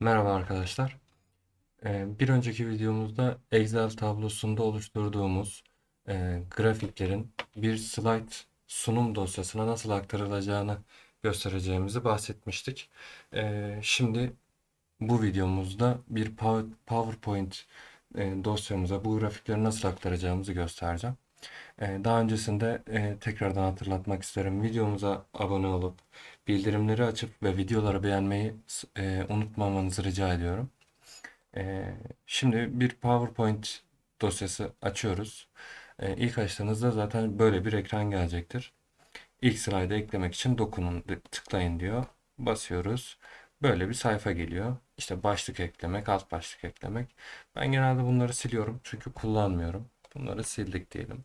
Merhaba arkadaşlar. Ee, Bir önceki videomuzda Excel tablosunda oluşturduğumuz e, grafiklerin bir slide sunum dosyasına nasıl aktarılacağını göstereceğimizi bahsetmiştik. Ee, Şimdi bu videomuzda bir Pow- PowerPoint e, dosyamıza bu grafikleri nasıl aktaracağımızı göstereceğim. Ee, Daha öncesinde e, tekrardan hatırlatmak isterim. Videomuza abone olup bildirimleri açıp ve videoları beğenmeyi e, unutmamanızı rica ediyorum. E, şimdi bir PowerPoint dosyası açıyoruz. E, ilk açtığınızda zaten böyle bir ekran gelecektir. İlk slayda eklemek için dokunun, tıklayın diyor. Basıyoruz. Böyle bir sayfa geliyor. İşte başlık eklemek, alt başlık eklemek. Ben genelde bunları siliyorum çünkü kullanmıyorum. Bunları sildik diyelim.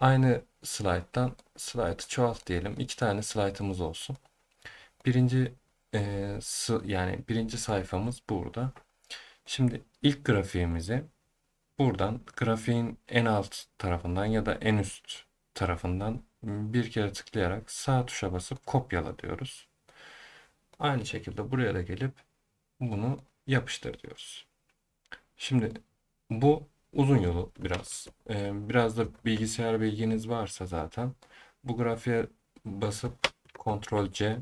Aynı slayttan slaytı çoğalt diyelim. İki tane slaytımız olsun. Birinci e, yani birinci sayfamız burada. Şimdi ilk grafiğimizi buradan grafiğin en alt tarafından ya da en üst tarafından bir kere tıklayarak sağ tuşa basıp kopyala diyoruz. Aynı şekilde buraya da gelip bunu yapıştır diyoruz. Şimdi bu uzun yolu biraz. Ee, biraz da bilgisayar bilginiz varsa zaten bu grafiğe basıp Ctrl C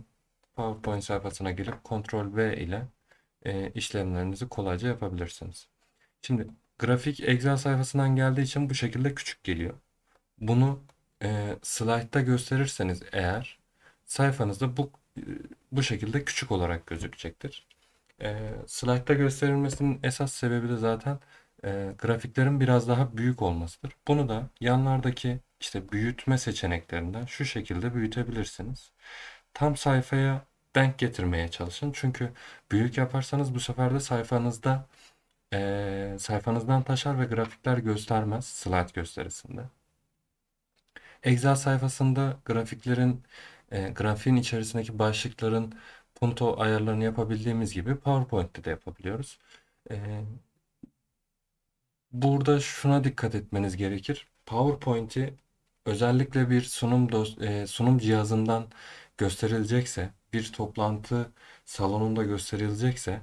PowerPoint sayfasına gelip Ctrl V ile e, işlemlerinizi kolayca yapabilirsiniz. Şimdi grafik Excel sayfasından geldiği için bu şekilde küçük geliyor. Bunu e, slaytta gösterirseniz eğer sayfanızda bu e, bu şekilde küçük olarak gözükecektir. E, slaytta gösterilmesinin esas sebebi de zaten e, grafiklerin biraz daha büyük olmasıdır. Bunu da yanlardaki işte büyütme seçeneklerinden şu şekilde büyütebilirsiniz. Tam sayfaya denk getirmeye çalışın. Çünkü büyük yaparsanız bu sefer de sayfanızda e, sayfanızdan taşar ve grafikler göstermez slide gösterisinde. Excel sayfasında grafiklerin e, grafiğin içerisindeki başlıkların punto ayarlarını yapabildiğimiz gibi PowerPoint'te de yapabiliyoruz. E, burada şuna dikkat etmeniz gerekir. PowerPoint'i özellikle bir sunum e, sunum cihazından gösterilecekse, bir toplantı salonunda gösterilecekse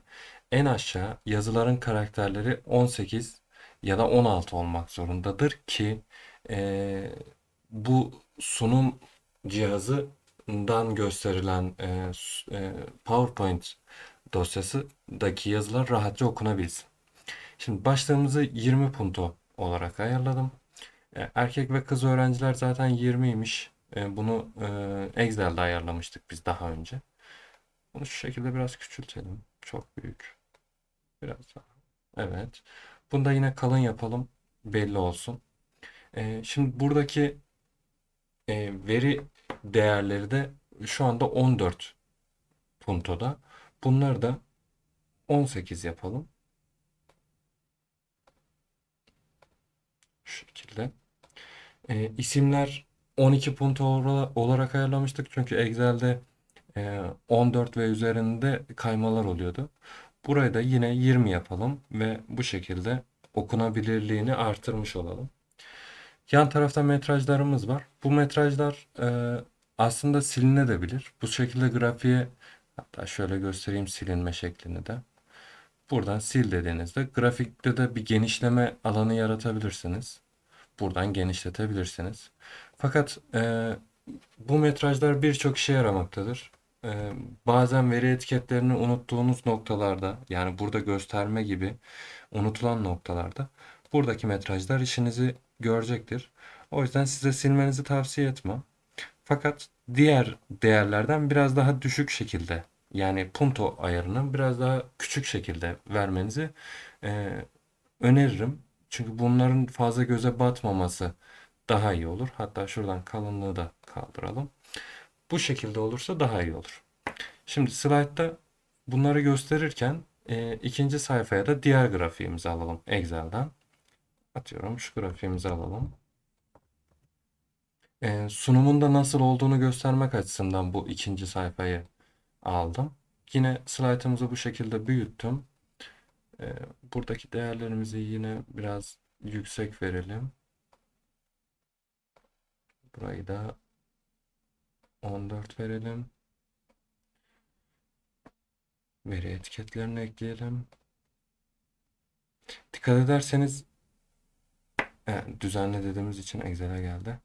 en aşağı yazıların karakterleri 18 ya da 16 olmak zorundadır ki e, bu sunum cihazından gösterilen e, e, PowerPoint dosyasındaki yazılar rahatça okunabilsin. Şimdi başlığımızı 20 punto olarak ayarladım. E, Erkek ve kız öğrenciler zaten 20'ymiş. E, Bunu e, Excel'de ayarlamıştık biz daha önce. Bunu şu şekilde biraz küçültelim. Çok büyük. Biraz daha. Evet. Bunu da yine kalın yapalım. Belli olsun. Şimdi buradaki veri değerleri de şu anda 14 puntoda. Bunları da 18 yapalım. Şekilde. E, isimler 12 punto ola- olarak ayarlamıştık. Çünkü Excel'de e, 14 ve üzerinde kaymalar oluyordu. Burayı da yine 20 yapalım ve bu şekilde okunabilirliğini artırmış olalım. Yan tarafta metrajlarımız var. Bu metrajlar e, aslında silinebilir. Bu şekilde grafiğe hatta şöyle göstereyim silinme şeklini de. Buradan sil dediğinizde grafikte de bir genişleme alanı yaratabilirsiniz. Buradan genişletebilirsiniz. Fakat e, bu metrajlar birçok işe yaramaktadır. E, bazen veri etiketlerini unuttuğunuz noktalarda yani burada gösterme gibi unutulan noktalarda buradaki metrajlar işinizi görecektir. O yüzden size silmenizi tavsiye etmem. Fakat diğer değerlerden biraz daha düşük şekilde yani punto ayarını biraz daha küçük şekilde vermenizi e, öneririm. Çünkü bunların fazla göze batmaması daha iyi olur. Hatta şuradan kalınlığı da kaldıralım. Bu şekilde olursa daha iyi olur. Şimdi slaytta bunları gösterirken e, ikinci sayfaya da diğer grafiğimizi alalım Excel'den. Atıyorum şu grafiğimizi alalım. E, sunumunda nasıl olduğunu göstermek açısından bu ikinci sayfayı aldım. Yine slaytımızı bu şekilde büyüttüm. E, buradaki değerlerimizi yine biraz yüksek verelim. Burayı da 14 verelim. Veri etiketlerini ekleyelim. Dikkat ederseniz e, düzenli dediğimiz için Excel'e geldi.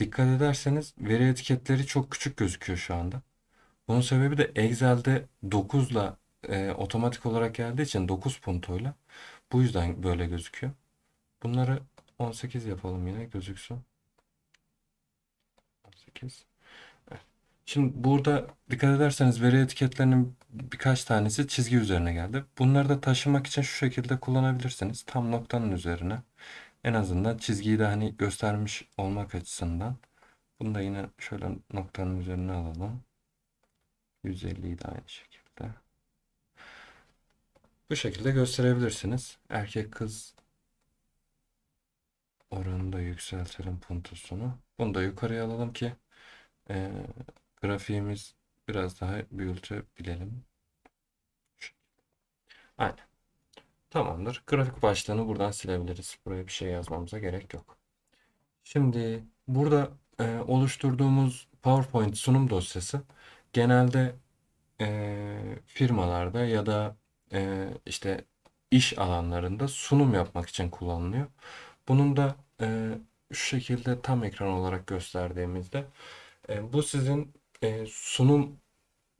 Dikkat ederseniz veri etiketleri çok küçük gözüküyor şu anda. Bunun sebebi de Excel'de 9 ile otomatik olarak geldiği için 9 puntoyla. Bu yüzden böyle gözüküyor. Bunları 18 yapalım yine gözüksün. 18. Evet. Şimdi burada dikkat ederseniz veri etiketlerinin birkaç tanesi çizgi üzerine geldi. Bunları da taşımak için şu şekilde kullanabilirsiniz. Tam noktanın üzerine. En azından çizgiyi de hani göstermiş olmak açısından. Bunu da yine şöyle noktanın üzerine alalım. 150'yi de aynı şekilde. Bu şekilde gösterebilirsiniz. Erkek kız oranını da yükseltelim puntosunu. Bunu da yukarıya alalım ki e, grafiğimiz biraz daha büyütebilelim. Aynen. Tamamdır. Grafik başlığını buradan silebiliriz. Buraya bir şey yazmamıza gerek yok. Şimdi burada e, oluşturduğumuz PowerPoint sunum dosyası genelde e, firmalarda ya da e, işte iş alanlarında sunum yapmak için kullanılıyor. Bunun da e, şu şekilde tam ekran olarak gösterdiğimizde e, bu sizin e, sunum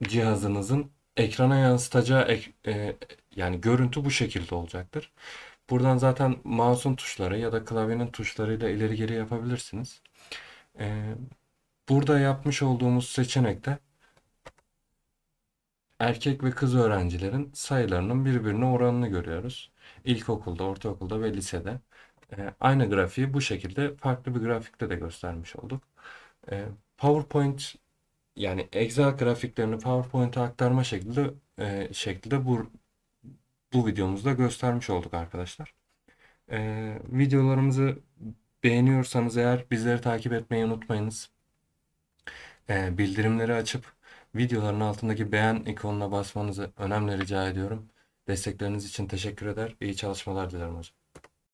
cihazınızın ekrana yansıtacağı ek- e, yani görüntü bu şekilde olacaktır. Buradan zaten mouse'un tuşları ya da klavyenin tuşlarıyla ileri geri yapabilirsiniz. E, burada yapmış olduğumuz seçenekte erkek ve kız öğrencilerin sayılarının birbirine oranını görüyoruz. İlkokulda, ortaokulda ve lisede. E, aynı grafiği bu şekilde farklı bir grafikte de göstermiş olduk. E, PowerPoint yani Excel grafiklerini PowerPoint'e aktarma şekilde e, şekilde bu bu videomuzda göstermiş olduk arkadaşlar. E, videolarımızı beğeniyorsanız eğer bizleri takip etmeyi unutmayınız. E, bildirimleri açıp videoların altındaki beğen ikonuna basmanızı önemli rica ediyorum. Destekleriniz için teşekkür eder. İyi çalışmalar dilerim hocam.